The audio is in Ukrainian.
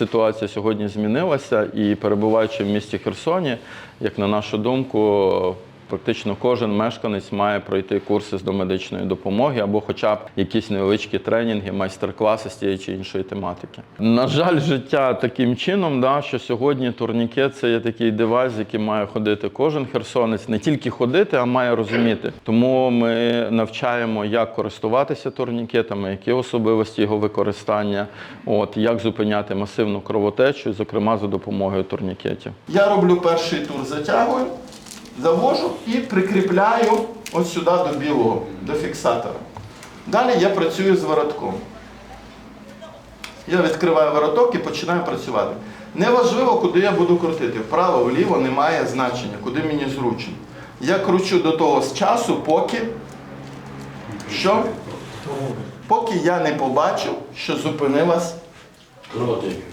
ситуація сьогодні змінилася, і перебуваючи в місті Херсоні, як на нашу думку, Практично кожен мешканець має пройти курси з домедичної допомоги або хоча б якісь невеличкі тренінги, майстер-класи з тієї чи іншої тематики. На жаль, життя таким чином, да, що сьогодні турнікет це є такий девайс, який має ходити кожен херсонець, не тільки ходити, а має розуміти. Тому ми навчаємо, як користуватися турнікетами, які особливості його використання, от як зупиняти масивну кровотечу, зокрема за допомогою турнікетів. Я роблю перший тур, затягую, завожу і прикріпляю ось сюди до білого, до фіксатора. Далі я працюю з воротком. Я відкриваю вороток і починаю працювати. Неважливо, куди я буду крутити. Вправо, вліво немає значення, куди мені зручно. Я кручу до того з часу, поки що? Поки я не побачив, що зупинилась